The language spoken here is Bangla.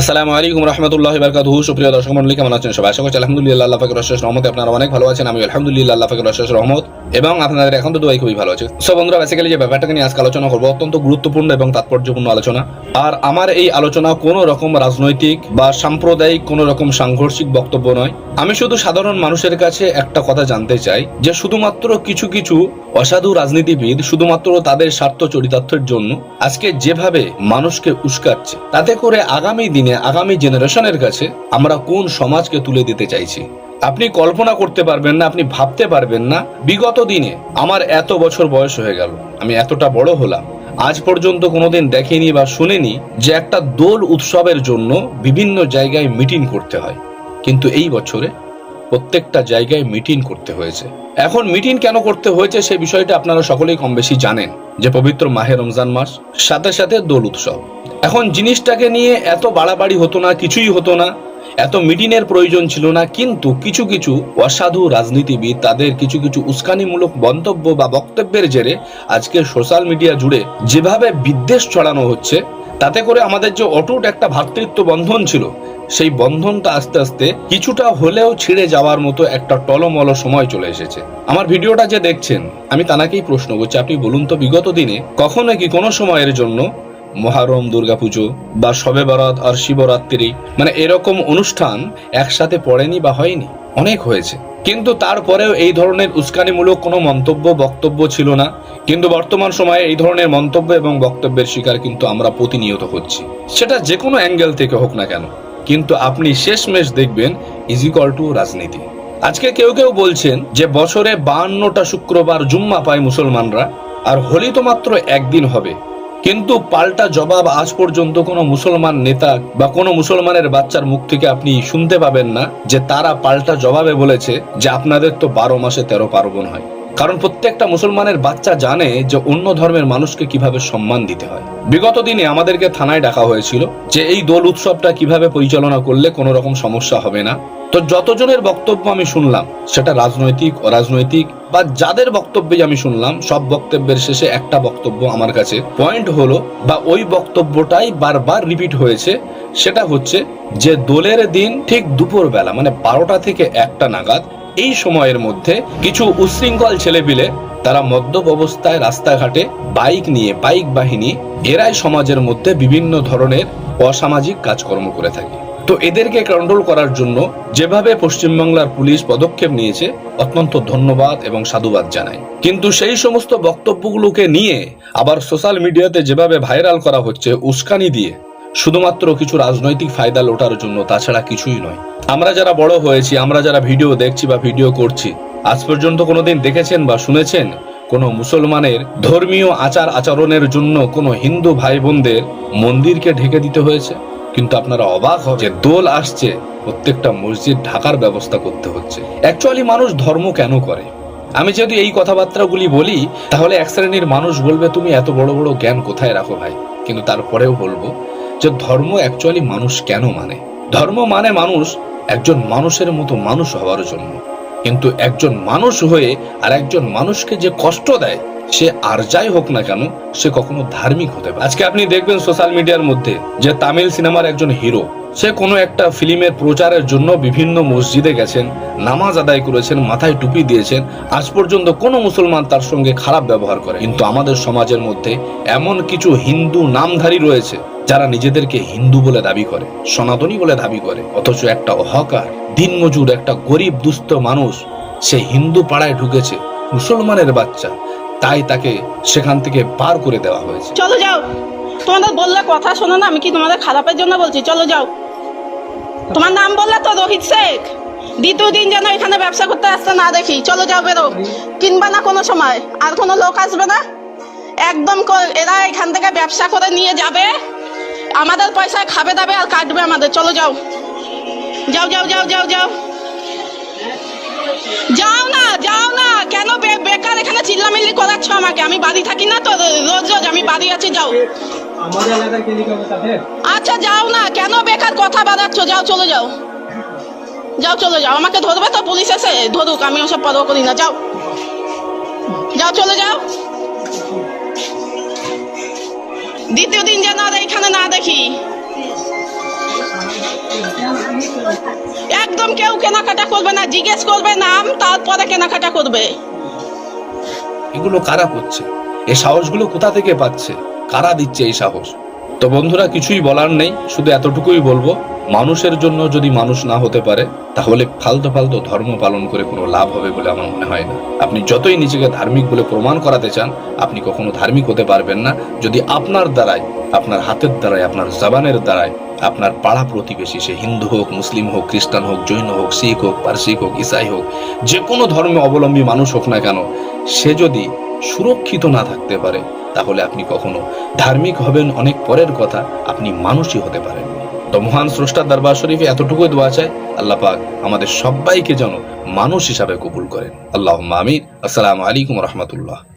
আসসালামু আলাইকুম রহমতুল্লাহ বারকাতুহু। সুপ্রিয় দর্শক মন্ডলী কেমন আছেন সবাই? আশা করছি আলহামদুলিল্লাহ আল্লাহ ফাকির রশেষ রহমতে আপনারা অনেক ভালো আছেন। আমি আলহামদুলিল্লাহ আল্লাহ ফাকির রশেষ রহমত। এবং আপনাদের এখন তো দোয়াই খুবই ভালো আছে। সো বন্ধুরা বেসিক্যালি যে ব্যাপারটাকে নিয়ে আজকে আলোচনা করব, অত্যন্ত গুরুত্বপূর্ণ এবং তাৎপর্যপূর্ণ আলোচনা। আর আমার এই আলোচনা কোনো রকম রাজনৈতিক বা সাম্প্রদায়িক, কোনো রকম সাংঘর্ষিক বক্তব্য নয়। আমি শুধু সাধারণ মানুষের কাছে একটা কথা জানতে চাই, যে শুধুমাত্র কিছু কিছু অসাধু রাজনীতিবিদ শুধুমাত্র তাদের স্বার্থ চরিতার্থের জন্য আজকে যেভাবে মানুষকে উস্কাচ্ছে, তাতে করে আগামী দিনে আগামী জেনারেশনের কাছে আমরা কোন সমাজকে তুলে দিতে চাইছি? আপনি কল্পনা করতে পারবেন না, আপনি ভাবতে পারবেন না। বিগত দিনে আমার এত বছর বয়স হয়ে গেল, আমি এতটা বড় হলাম। আজ পর্যন্ত কোনোদিন দেখেনি বা শুনিনি যে একটা দোল উৎসবের জন্য বিভিন্ন জায়গায় মিটিং করতে হয়। কিন্তু এই বছরে প্রত্যেকটা জায়গায় মিটিং করতে হয়েছে। এখন মিটিং কেন করতে হয়েছে সেই বিষয়টা আপনারা সকলেই কম বেশি জানেন, যে পবিত্র মাহে রমজান মাস, সাথে সাথে দোল উৎসব। এখন জিনিসটাকে নিয়ে এত বাড়াবাড়ি হতো না, কিছুই হতো না, এত মিটিংয়ের প্রয়োজন ছিল না, কিন্তু কিছু কিছু অসাধু রাজনীতিবিদ, তাদের কিছু কিছু উস্কানিমূলক মন্তব্য বা বক্তব্যের জেরে আজকে সোশ্যাল মিডিয়া জুড়ে যেভাবে বিদ্বেষ ছড়ানো হচ্ছে, তাতে করে আমাদের যে অটুট একটা ভ্রাতৃত্ব বন্ধন ছিল, সেই বন্ধনটা আস্তে আস্তে কিছুটা হলেও ছিঁড়ে যাওয়ার মতো একটা টলমল সময় চলে এসেছে। আমার ভিডিওটা যে দেখছেন, আমি তানাকেই প্রশ্ন করছি, আপনি বলুন তো, বিগত দিনে কখনো কি কোনো সময়ের জন্য মহারম, দুর্গাপুজো বা শবে বরাত আর শিবরাত্রি মানে এরকম অনুষ্ঠান একসাথে পড়েনি বা হয়নি, অনেক হয়েছে। কিন্তু তারপরেও এই ধরনের উস্কানিমূলক কোনো মন্তব্য, বক্তব্য ছিল না। কিন্তু বর্তমান সময়ে এই ধরনের মন্তব্য এবং বক্তব্যের শিকার কিন্তু আমরা প্রতিনিয়ত হচ্ছি। সেটা যে কোনো অ্যাঙ্গেল থেকে হোক না কেন। কিন্তু আপনি শেষমেশ দেখবেন ইজিকল টু রাজনীতি। আজকে কেউ কেউ বলছেন যে বছরে বাহান্নটা শুক্রবার জুম্মা পায় মুসলমানরা, আর হোলি তো মাত্র একদিন হবে। কিন্তু পাল্টা জবাব আজ পর্যন্ত কোনো মুসলমান নেতা বা কোনো মুসলমানের বাচ্চার মুখ থেকে আপনি শুনতে পাবেন না যে তারা পাল্টা জবাবে বলেছে যে আপনাদের তো বারো মাসে তেরো পার্বণ হয়। কারণ প্রত্যেকটা মুসলমানের বাচ্চা জানে যে অন্য ধর্মের মানুষকে কীভাবে সম্মান দিতে হয়। বিগত দিনে আমাদেরকে থানায় ডাকা হয়েছিল যে এই দোল উৎসবটা কীভাবে পরিচালনা করলে কোনো রকম সমস্যা হবে না। তো যতজনের বক্তব্য আমি শুনলাম, সেটা রাজনৈতিক, অরাজনৈতিক, বা যাদের বক্তব্যে আমি শুনলাম, সব বক্তব্যের শেষে একটা বক্তব্য আমার কাছে পয়েন্ট হলো, বা ওই বক্তব্যটাই বারবার রিপিট হয়েছে, সেটা হচ্ছে যে দোলের দিন ঠিক দুপুর বেলা মানে বারোটা থেকে একটা নাগাদ, এই সময়ের মধ্যে কিছু উচ্ছৃঙ্খল ছেলেপিলে তারা মদ্যপ অবস্থায় রাস্তাঘাটে বাইক নিয়ে, বাইক বাহিনী, এরাই সমাজের মধ্যে বিভিন্ন ধরনের অসামাজিক কাজকর্ম করে থাকে। তো এদেরকে কন্ট্রোল করার জন্য যেভাবে পশ্চিমবাংলার পুলিশ পদক্ষেপ নিয়েছে, অত্যন্ত ধন্যবাদ এবং সাধুবাদ জানাই। কিন্তু সেই সমস্ত বক্তব্যগুলোকে নিয়ে আবার সোশ্যাল মিডিয়াতে যেভাবে ভাইরাল করা হচ্ছে, উস্কানি দিয়ে, শুধুমাত্র কিছু রাজনৈতিক ফায়দা লোটার জন্য তাছাড়া কিছুই নয়। আমরা যারা বড় হয়েছি, আমরা যারা ভিডিও দেখছি বা ভিডিও করছি, আজ পর্যন্ত কোনোদিন দেখেছেন বা শুনেছেন কোনো মুসলমানের ধর্মীয় আচার আচরণের জন্য কোনো হিন্দু ভাই বোনদের মন্দিরকে ঢেকে দিতে হয়েছে? কিন্তু আপনারা অবাক হবে যে দোল আসছে, প্রত্যেকটা মসজিদ ঢাকার ব্যবস্থা করতে হচ্ছে। অ্যাকচুয়ালি মানুষ ধর্ম কেন করে? আমি যদি এই কথাবার্তাগুলি বলি, তাহলে এক শ্রেণির মানুষ বলবে, তুমি এত বড় বড় জ্ঞান কোথায় রাখো ভাই? কিন্তু তারপরেও বলব যে ধর্ম অ্যাকচুয়ালি মানুষ কেন মানে? ধর্ম মানে মানুষ একজন মানুষের মতো মানুষ হওয়ার জন্য। কিন্তু একজন মানুষ হয়ে আর একজন মানুষকে যে কষ্ট দেয় সে আর যাই হোক না কেন, সে কখনো ধার্মিক হতে পারে। আজকে আপনি দেখবেন সোশ্যাল মিডিয়ার মধ্যে যে তামিল সিনেমার একজন হিরো সে কোনো একটা ফিল্মের প্রচারের জন্য বিভিন্ন মসজিদে গেছেন, নামাজ আদায় করেছেন, মাথায় টুপি দিয়েছেন, আজ পর্যন্ত কোনো মুসলমান তার সঙ্গে খারাপ ব্যবহার করে। কিন্তু আমাদের সমাজের মধ্যে এমন কিছু হিন্দু নামধারী রয়েছে, যারা নিজেদেরকে হিন্দু বলে দাবি করে, সনাতনী বলে দাবি করে, অথচ একটা অহকার দিনমজুর একটা গরিব দুস্থ মানুষ, সে হিন্দু পাড়ায় ঢুকেছে, মুসলমানের বাচ্চা। তাই তাকে সেখান থেকে পার করে দেওয়া হয়েছে। চলো যাও। তোমাদের বললে কথা শোনো না, আমি কি তোমাদের খারাপের জন্য বলছি? চলো যাও। তোমার নাম বললে তো রোহিত শেখ। দ্বিতীয় দিন যেন এখানে ব্যবসা করতে আসতে না দেখি। চলো যাও, বেরো। কিনবা না কোনো সময়। আর কোনো লোক আসবে না? একদম এরা এখান থেকে ব্যবসা করে নিয়ে যাবে। আমাদের পয়সায় খাবে দাবে আর কাটবে আমাদের। চলো যাও। যাও যাও যাও যাও যাও। যাও না যাও না। কেন এখানে করাচ্ছ আমাকে? আমি বাড়ি থাকি না তো রোজ রোজ আমি বাড়ি আছি যাও। আচ্ছা যাও না কেন বেকার কথা বাড়াচ্ছ? যাও চলে যাও। যাও চলে যাও। আমাকে ধরবে তো পুলিশ এসে? ধরুক আমি ওসব পরোয়া করি না যাও। যাও চলে যাও। দ্বিতীয় দিন যেন আর এইখানে না দেখি। একদম কেউ কেনাকাটা করবে না জিজ্ঞেস করবে নাম তারপরে কেনাকাটা করবে। এগুলো কারা করছে? এই সাহসগুলো কোথা থেকে পাচ্ছে? কারা দিচ্ছে এই সাহস? তো বন্ধুরা, কিছুই বলার নেই। শুধু এতটুকুই বলব, মানুষের জন্য যদি মানুষ না হতে পারে, তাহলে ফালতু ফালতু ধর্ম পালন করে কোনো লাভ হবে বলে আমার মনে হয় না। আপনি যতই নিজেকে ধার্মিক বলে প্রমাণ করাতে চান, আপনি কখনো ধার্মিক হতে পারবেন না। যদি আপনার দ্বারাই, আপনার হাতের দ্বারাই, আপনার জবানের দ্বারাই, আপনার পাড়া প্রতিবেশী, সে হিন্দু হোক, মুসলিম হোক, খ্রিস্টান হোক, জৈন হোক, শিখ হোক, পার্সিক হোক, ইসাই হোক, যে কোনো ধর্মে অবলম্বী মানুষ হোক না কেন, সে যদি সুরক্ষিত না থাকতে পারে, তাহলে আপনি কখনো ধার্মিক হবেন অনেক পরের কথা, আপনি মানুষই হতে পারেন। তো মহান স্রষ্টার দরবার শরীফে এতটুকুই দোয়া চায় আল্লাহ পাক আমাদের সবাইকে যেন মানুষ হিসাবে কবুল করেন। আল্লাহ মামির আসসালামু আলাইকুম রহমতুল্লাহ।